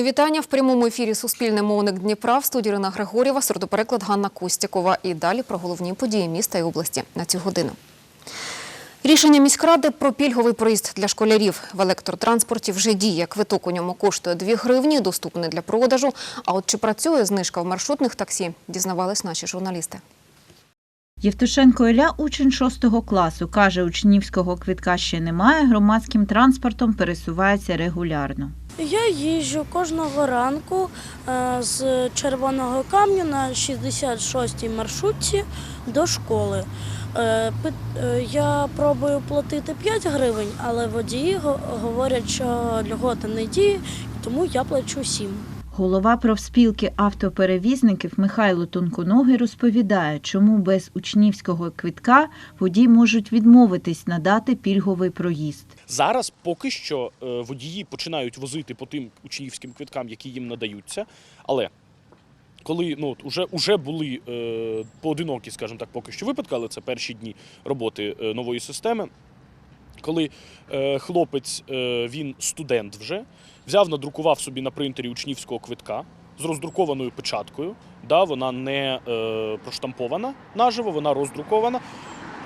Мої вітання в прямому ефірі Суспільне мовник Дніпра в студії Ірина Григорєва, сурдопереклад Ганна Костякова. І далі про головні події міста і області на цю годину. Рішення міськради про пільговий проїзд для школярів в електротранспорті вже діє. Квиток у ньому коштує 2 гривні, доступний для продажу. А от чи працює знижка в маршрутних таксі, дізнавались наші журналісти. Євтушенко Ілля – учень 6 класу. Каже, учнівського квитка ще немає, громадським транспортом пересувається регулярно. Я їжджу кожного ранку е, з червоного камню на 66-й маршрутці до школи. Е, е, Я пробую платити 5 гривень, але водії говорять, що льгота не діє, тому я плачу 7. Голова профспілки автоперевізників Михайло Тонконогий розповідає, чому без учнівського квитка водії можуть відмовитись надати пільговий проїзд. Зараз поки що е, водії починають возити по тим учнівським квиткам, які їм надаються. Але коли ну, от уже, уже були е, поодинокі, скажімо так, поки що випадки, але це перші дні роботи е, нової системи. Коли е, хлопець, е, він студент вже, взяв, надрукував собі на принтері учнівського квитка з роздрукованою печаткою. Да, вона не е, проштампована наживо, вона роздрукована.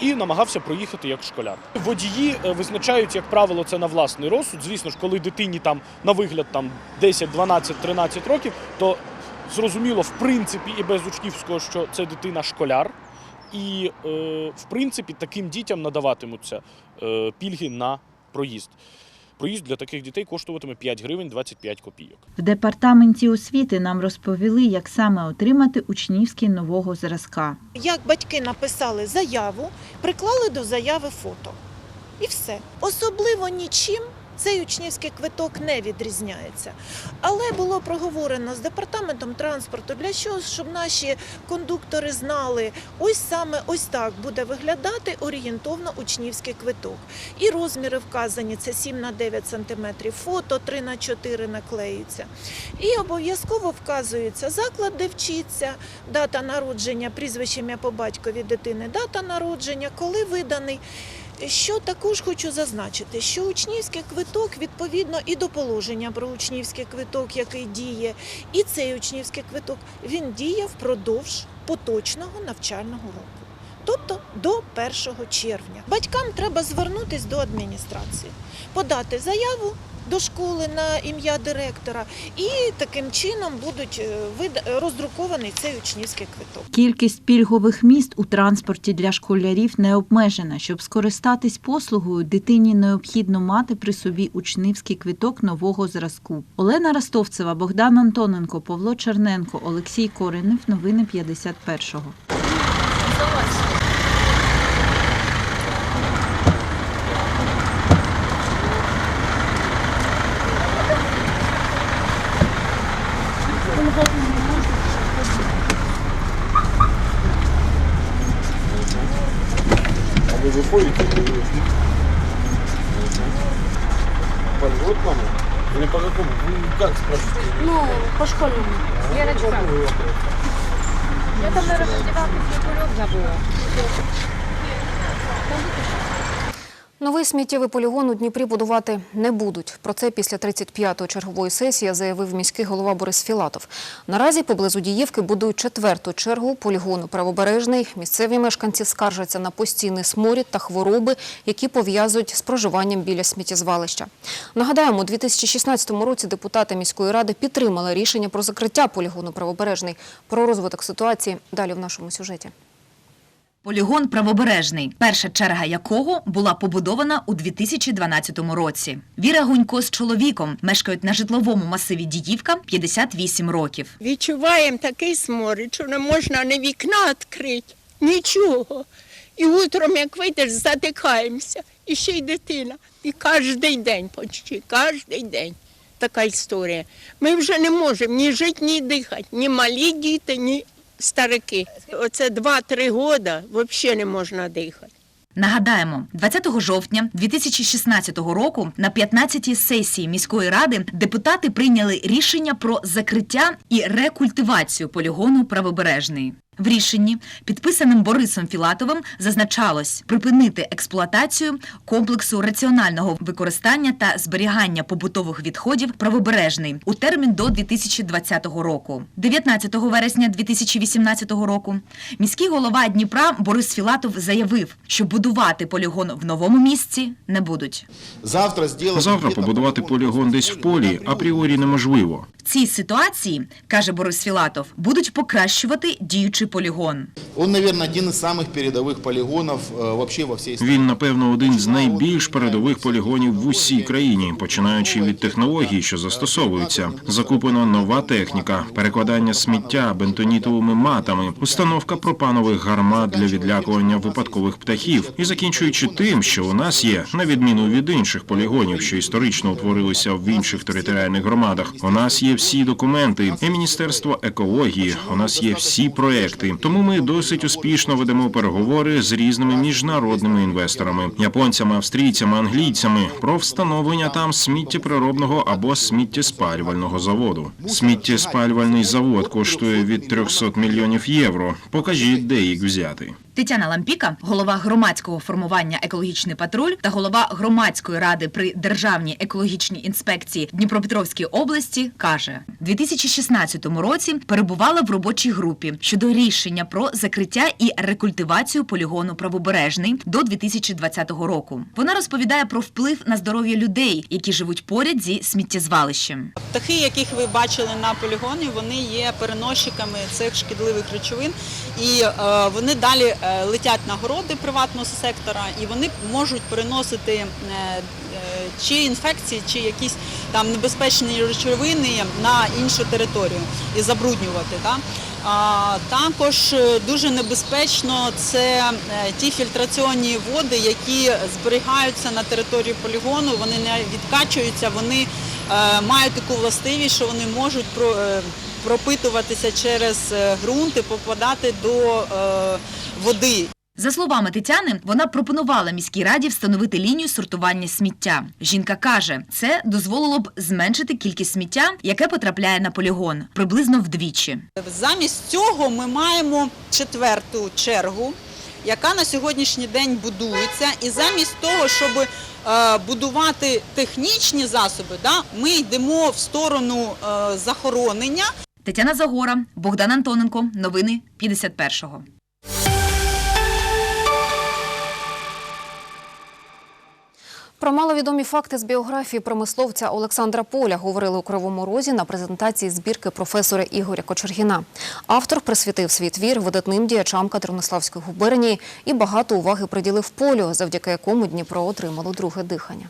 І намагався проїхати як школяр. Водії е, визначають, як правило, це на власний розсуд. Звісно ж, коли дитині там на вигляд там 10, 12, 13 років, то зрозуміло, в принципі, і без учнівського, що це дитина школяр. І, е, в принципі, таким дітям надаватимуться е, пільги на проїзд. Проїзд для таких дітей коштуватиме 5 гривень 25 копійок. В департаменті освіти нам розповіли, як саме отримати учнівський нового зразка. Як батьки написали заяву, приклали до заяви фото. І все. Особливо нічим цей учнівський квиток не відрізняється. Але було проговорено з департаментом транспорту для чого, щоб наші кондуктори знали, ось саме ось так буде виглядати орієнтовно учнівський квиток. І розміри вказані: це 7 на 9 см, фото 3 на 4 наклеються. І обов'язково вказується заклад, де вчиться, дата народження, прізвище ім'я по батькові дитини, дата народження, коли виданий. Що також хочу зазначити, що учнівський квиток відповідно і до положення про учнівський квиток, який діє, і цей учнівський квиток він діє впродовж поточного навчального року. Тобто до 1 червня. Батькам треба звернутися до адміністрації, подати заяву до школи на ім'я директора, і таким чином будуть е, роздрукований цей учнівський квиток. Кількість пільгових міст у транспорті для школярів не обмежена. Щоб скористатись послугою, дитині необхідно мати при собі учнівський квиток нового зразку. Олена Ростовцева, Богдан Антоненко, Павло Черненко, Олексій Коренев. Новини 51-го. А вы выходите? По льготному? Или по какому? Вы как спрашиваете? Ну, по школьному. Новий сміттєвий полігон у Дніпрі будувати не будуть. Про це після 35-ї чергової сесії заявив міський голова Борис Філатов. Наразі поблизу Діївки будують четверту чергу полігону правобережний. Місцеві мешканці скаржаться на постійний сморід та хвороби, які пов'язують з проживанням біля сміттєзвалища. Нагадаємо, у 2016 році депутати міської ради підтримали рішення про закриття полігону правобережний. Про розвиток ситуації далі в нашому сюжеті. Полігон правобережний, перша черга якого була побудована у 2012 році. Віра Гунько з чоловіком мешкають на житловому масиві Діївка 58 років. Відчуваємо такий сморід, що не можна ні вікна відкрити, нічого. І утром, як вийдеш, затикаємося. І ще й дитина. І кожен день почти, кожен день. Така історія. Ми вже не можемо ні жити, ні дихати, ні малі діти, ні старики. Оце 2-3 роки взагалі не можна дихати. Нагадаємо, 20 жовтня 2016 року на 15-й сесії міської ради депутати прийняли рішення про закриття і рекультивацію полігону правобережний. В рішенні, підписаним Борисом Філатовим, зазначалось припинити експлуатацію комплексу раціонального використання та зберігання побутових відходів правобережний у термін до 2020 року. 19 вересня 2018 року міський голова Дніпра Борис Філатов заявив, що будувати полігон в новому місці не будуть. Завтра Завтра побудувати полігон десь в полі апріорі неможливо. В цій ситуації, каже Борис Філатов, будуть покращувати діючий полігон. Он, наверное, один из самых передовых полигонов э, вообще во всей стране. Він, напевно, один з найбільш передових полігонів в усій країні, починаючи від технологій, що застосовуються. Закуплена нова техніка, перекладання сміття бентонітовими матами, установка пропанових гармат для відлякування випадкових птахів, і закінчуючи тим, що у нас є, на відміну від інших полігонів, що історично утворилися в інших територіальних громадах. У нас є всі документи, і Міністерство екології. У нас є всі проекти. Тому ми досить успішно ведемо переговори з різними міжнародними інвесторами, японцями, австрійцями, англійцями про встановлення там сміттєприробного або сміттєспалювального заводу. Сміттєспалювальний завод коштує від 300 мільйонів євро. Покажіть, де їх взяти. Тетяна Лампіка, голова громадського формування Екологічний патруль та голова громадської ради при Державній екологічній інспекції Дніпропетровській області, каже, у 2016 році перебувала в робочій групі щодо рішення про закриття і рекультивацію полігону правобережний до 2020 року. Вона розповідає про вплив на здоров'я людей, які живуть поряд зі сміттєзвалищем. Птахи, яких ви бачили на полігоні, вони є переносчиками цих шкідливих речовин, і е, вони далі е, летять на городи приватного сектора, і вони можуть переносити е, чи інфекції, чи якісь там небезпечні речовини на іншу територію і забруднювати. Так? А, також дуже небезпечно це ті фільтраційні води, які зберігаються на території полігону, вони не відкачуються, вони мають таку властивість, що вони можуть пропитуватися через е, ґрунт і попадати до е, води. За словами Тетяни, вона пропонувала міській раді встановити лінію сортування сміття. Жінка каже, це дозволило б зменшити кількість сміття, яке потрапляє на полігон, приблизно вдвічі. Замість цього ми маємо четверту чергу, яка на сьогоднішній день будується. І замість того, щоб е, будувати технічні засоби, ми йдемо в сторону захоронення. Тетяна Загора, Богдан Антоненко. Новини 51-го. Про маловідомі факти з біографії промисловця Олександра Поля говорили у Кривому Розі на презентації збірки професора Ігоря Кочергіна. Автор присвятив свій твір видатним діячам Катеринославської губернії і багато уваги приділив полю, завдяки якому Дніпро отримало друге дихання.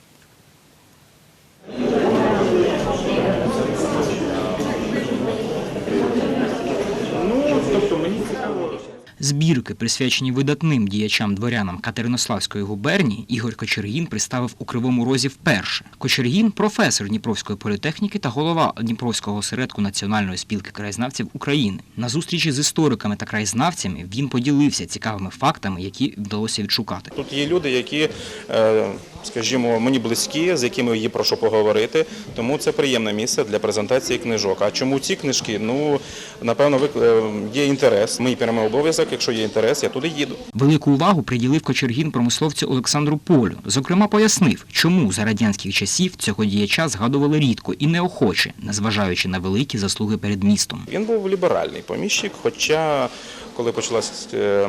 Збірки, присвячені видатним діячам дворянам Катеринославської губернії, Ігор Кочергін представив у Кривому Розі вперше. Кочергін професор Дніпровської політехніки та голова Дніпровського осередку Національної спілки краєзнавців України. На зустрічі з істориками та краєзнавцями він поділився цікавими фактами, які вдалося відшукати. Тут є люди, які, е, скажімо, мені близькі, з якими є про що поговорити. Тому це приємне місце для презентації книжок. А чому ці книжки? Ну напевно, е, є інтерес. Мій прямий обов'язок. Якщо є інтерес, я туди їду. Велику увагу приділив Кочергін промисловцю Олександру Полю. Зокрема, пояснив, чому за радянських часів цього діяча згадували рідко і неохоче, незважаючи на великі заслуги перед містом. Він був ліберальний поміщик, хоча коли почалася е,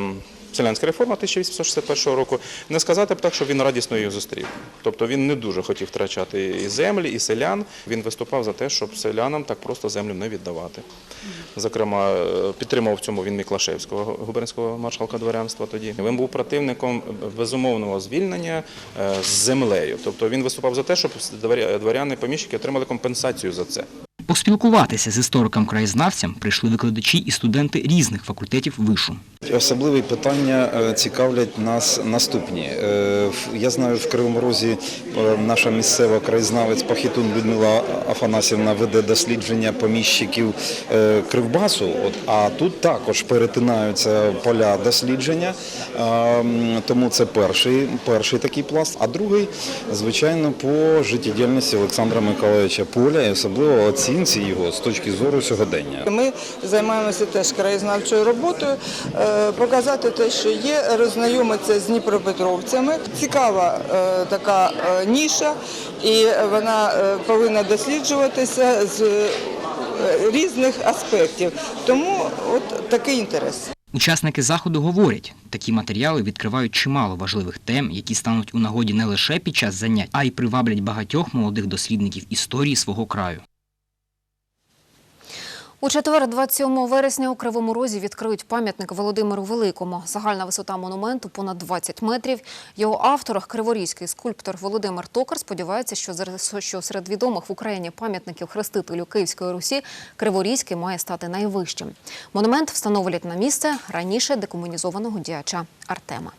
селянська реформа 1861 року, не сказати б так, що він радісно її зустрів. Тобто він не дуже хотів втрачати і землі, і селян. Він виступав за те, щоб селянам так просто землю не віддавати. Зокрема, е, підтримав в цьому він Міклашевського, губернського маршалка дворянства тоді. Він був противником безумовного звільнення е, з землею. Тобто він виступав за те, щоб дворяни поміщики отримали компенсацію за це. Поспілкуватися з істориком-краєзнавцем прийшли викладачі і студенти різних факультетів вишу. Особливі питання е, цікавлять нас наступні. Е, Я знаю, в Кривому Розі е, наша місцева краєзнавець Пахітун Людмила Афанасівна веде дослідження поміщиків Кривбасу. А тут також перетинаються поля дослідження, тому це перший, перший такий пласт. А другий, звичайно, по життєдіяльності Олександра Миколаївича Поля і особливо оці оцінці його з точки зору сьогодення. Ми займаємося теж краєзнавчою роботою, е, показати те, що є, роззнайомитися з дніпропетровцями. Цікава е, така е, ніша, і вона повинна досліджуватися з різних аспектів. Тому от такий інтерес. Учасники заходу говорять, такі матеріали відкривають чимало важливих тем, які стануть у нагоді не лише під час занять, а й приваблять багатьох молодих дослідників історії свого краю. У четвер, 27 вересня, у Кривому Розі відкриють пам'ятник Володимиру Великому. Загальна висота монументу понад 20 метрів. Його автор, криворізький скульптор Володимир Токар, сподівається, що серед відомих в Україні пам'ятників хрестителю Київської Русі Криворізький має стати найвищим. Монумент встановлять на місце раніше декомунізованого діяча Артема.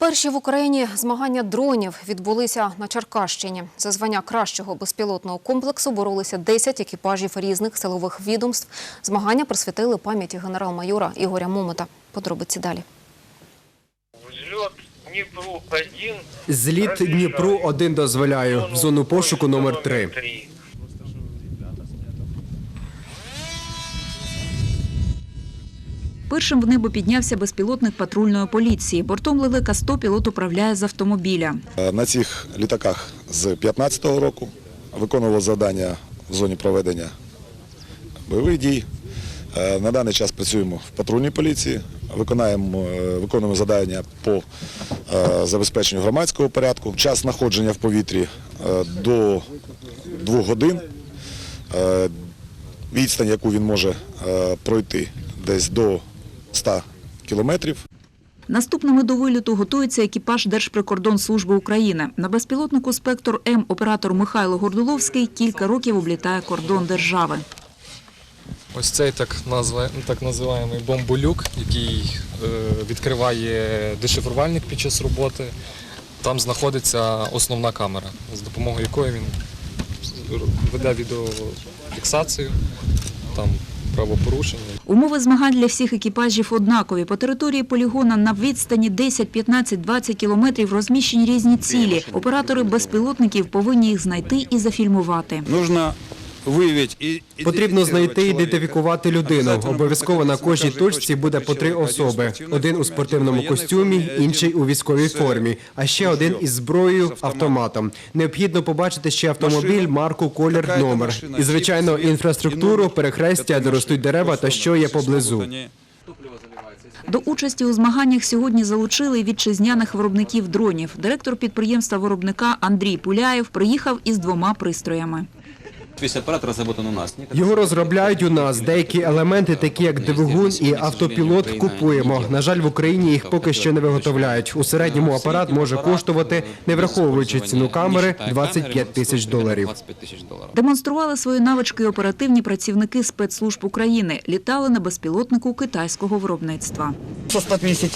Перші в Україні змагання дронів відбулися на Черкащині. За звання кращого безпілотного комплексу боролися 10 екіпажів різних силових відомств. Змагання присвятили пам'яті генерал-майора Ігоря Момота. Подробиці далі. Зліт Дніпру 1 дозволяю. В зону пошуку номер 3. Першим в небо піднявся безпілотник патрульної поліції. Бортом лелека 100 пілот управляє з автомобіля. Е, На цих літаках з 2015 року виконував завдання в зоні проведення бойових дій. Е, На даний час працюємо в патрульній поліції, виконуємо, е, виконуємо завдання по забезпеченню громадського порядку. Час знаходження в повітрі до двох годин. Відстань, яку він може пройти, десь до 100 кілометрів. Наступними до виліту готується екіпаж Держприкордонслужби України. На безпілотнику «Спектр М» оператор Михайло Гордуловський кілька років облітає кордон держави. Ось цей так, назва, так називаємий бомболюк, який е, відкриває дешифрувальник під час роботи. Там знаходиться основна камера, з допомогою якої він веде відеофіксацію, там правопорушення. Умови змагань для всіх екіпажів однакові. По території полігона на відстані 10, 15, 20 кілометрів розміщені різні цілі. Оператори безпілотників повинні їх знайти і зафільмувати. Нужно Потрібно знайти і ідентифікувати людину. Обов'язково на кожній точці буде по три особи: один у спортивному костюмі, інший у військовій формі, а ще один із зброєю автоматом. Необхідно побачити ще автомобіль, марку, колір, номер. І звичайно, інфраструктуру, перехрестя, де ростуть дерева та що є поблизу. До участі у змаганнях сьогодні залучили вітчизняних виробників дронів. Директор підприємства виробника Андрій Пуляєв приїхав із двома пристроями. Весь аппарат разработан у нас. Його розробляють у нас. Деякі елементи, такі як двигун і автопілот, купуємо. На жаль, в Україні їх поки що не виготовляють. У середньому апарат може коштувати, не враховуючи ціну камери, 25 тисяч доларів. 25 тысяч долларов. Демонстрували свої навички оперативні працівники спецслужб України. Літали на безпілотнику китайського виробництва. Со 150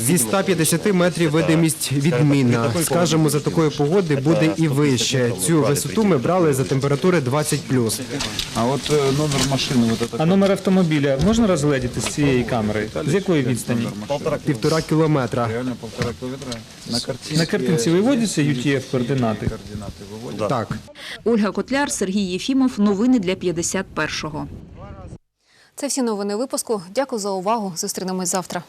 Зі 150 метрів видимість відмінна. Скажемо, за такої погоди буде і вище. Цю висоту ми брали за температури 20+. А от номер машини, вот А номер автомобіля можна розгледіти з цієї камери? З якої відстані? Півтора кілометра. реально полтора кілометра. На картинці, На картинці виводяться UTF-координати? Так. Ольга Котляр, Сергій Єфімов. Новини для 51-го. Це всі новини випуску. Дякую за увагу. Зустрінемось завтра.